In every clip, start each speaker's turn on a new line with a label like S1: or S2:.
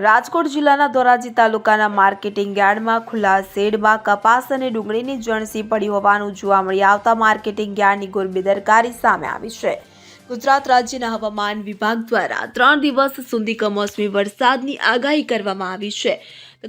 S1: રાજકોટ જિલ્લાના ધોરાજી તાલુકાના માર્કેટિંગ યાર્ડમાં ખુલ્લા શેડમાં કપાસ અને ડુંગળીની જણસી પડી હોવાનું જોવા મળી આવતા માર્કેટિંગ યાર્ડની ગુરબેદરકારી સામે આવી છે. ગુજરાત રાજ્યના હવામાન વિભાગ દ્વારા ત્રણ દિવસ સુધી કમોસમી વરસાદની આગાહી કરવામાં આવી છે.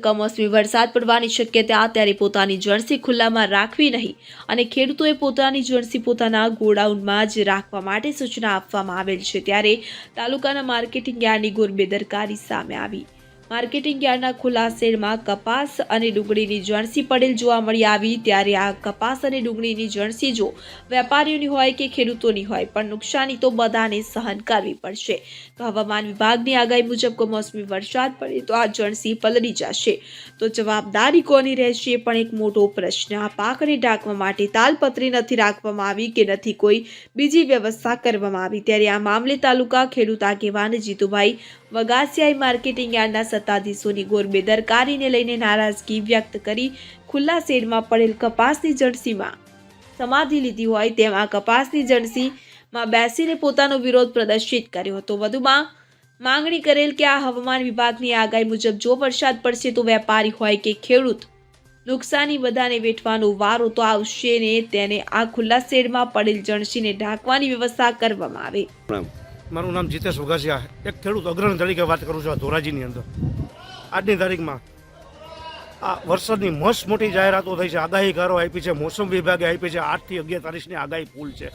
S1: કમોસમી વરસાદ પડવાની શક્યતા ત્યારે પોતાની જણસી ખુલ્લામાં રાખવી નહીં અને ખેડૂતોએ પોતાની જણસી પોતાના ગોડાઉનમાં જ રાખવા માટે સૂચના આપવામાં આવેલ છે. ત્યારે તાલુકાના માર્કેટિંગ યાર્ડની ગોર બેદરકારી સામે આવી. માર્કેટિંગ યાર્ડના ખુલ્લા શેડમાં કપાસ અને ડુંગળીની જણસી પડેલ જોવા મળી આવી. ત્યારે આ કપાસ અને ડુંગળીની જણસી જો વેપારીઓની હોય કે ખેડૂતોની હોય, પણ નુકસાની તો બધાને સહન કરવી પડશે. તો હવામાન વિભાગની આગાહી મુજબ કમોસમી વરસાદ પડે તો આ જણસી પલળી જશે. તો જવાબદારી કોની રહેશે પણ એક મોટો પ્રશ્ન. આ પાકને ઢાંકવા માટે તાલપત્રી નથી રાખવામાં આવી કે નથી કોઈ બીજી વ્યવસ્થા કરવામાં આવી. ત્યારે આ મામલે તાલુકા ખેડૂત આગેવાન જીતુભાઈ વગાસિયાએ માર્કેટિંગ યાર્ડના સત્તાધીશોની ગોરબેદરકારીને લઈને નારાજગી વ્યક્ત કરી ખુલ્લા શેડમાં પડેલ કપાસની જણસીમાં સમાધિ લીધી હોય તેમ આ કપાસની જણસીમાં બેસીને પોતાનો વિરોધ પ્રદર્શિત કર્યો હતો. વધુમાં માંગણી કરેલ કે આ હવામાન વિભાગની આગાહી મુજબ જો વરસાદ પડશે તો વેપારી હોય કે ખેડૂત નુકસાની બધાને વેઠવાનો વારો તો આવશે ને તેને આ ખુલ્લા શેડમાં પડેલ જણસીને ઢાંકવાની વ્યવસ્થા કરવામાં આવે.
S2: મારું નામ જીતેશ વઘાસિયા એક ખેડૂત અગ્રણી તરીકે વાત કરું છું આ ધોરાજીની અંદર. આજની તારીખમાં આ વરસાદની મસ્ત મોટી જાહેરાતો થઈ છે. આગાહીકારો આપી છે. મોસમ વિભાગે આપી છે. આઠથી અગિયાર તારીખની આગાહી ફૂલ છે.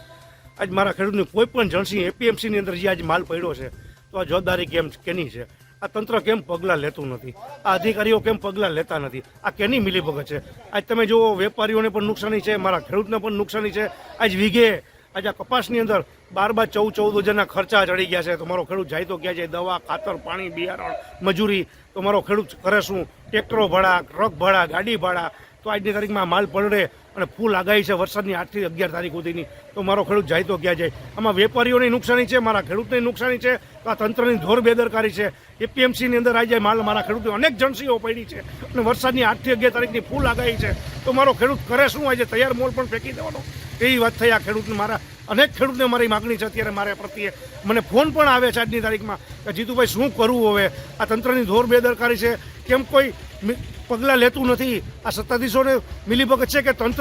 S2: આજ મારા ખેડૂતની કોઈ પણ જણસી એપીએમસીની અંદર જે આજ માલ પડ્યો છે, તો આ જવાબદારી કેમ કેની છે? આ તંત્ર કેમ પગલાં લેતું નથી? આ અધિકારીઓ કેમ પગલાં લેતા નથી? આ કેની મિલીભગત છે? આજ તમે જુઓ, વેપારીઓને પણ નુકસાની છે, મારા ખેડૂતને પણ નુકસાની છે. આજ વીઘે આજે કપાસની અંદર બાર બાર ચૌદ ચૌદ હજારના ખર્ચા ચડી ગયા છે. તો મારો ખેડૂત જાય તો ક્યાં જાય? દવા, ખાતર, પાણી, બિયારણ, મજૂરી. તો મારો ખેડૂત કરે શું? ટ્રેક્ટરો ભાડા, ટ્રક ભાડા, ગાડી ભાડા. તો આજની તારીખમાં માલ પડે અને ફૂલ આગાહી છે વરસાદની આઠથી અગિયાર તારીખ સુધીની. તો મારો ખેડૂત જાય તો ક્યાં જાય? આમાં વેપારીઓની નુકસાની છે, મારા ખેડૂતની નુકસાની છે, તો આ તંત્રની ધોર બેદરકારી છે. એપીએમસીની અંદર આવી જાય માલ મારા ખેડૂતો અનેક જણસીઓ પડી છે અને વરસાદની આઠથી અગિયાર તારીખની ફૂલ આગાહી છે. તો મારો ખેડૂત કરે શું? આજે તૈયાર મોલ પણ ફેંકી દેવાનો. એવી વાત થઈ આ ખેડૂતને મારા અનેક ખેડૂતને મારી માગણી છે અત્યારે મારા પ્રત્યે. મને ફોન પણ આવે છે આજની તારીખમાં કે જીતુભાઈ, શું કરવું હવે? આ તંત્રની ધોર બેદરકારી છે. કેમ કોઈ પગલાં લેતું નથી? આ સત્તાધીશોને મિલીભગત છે કે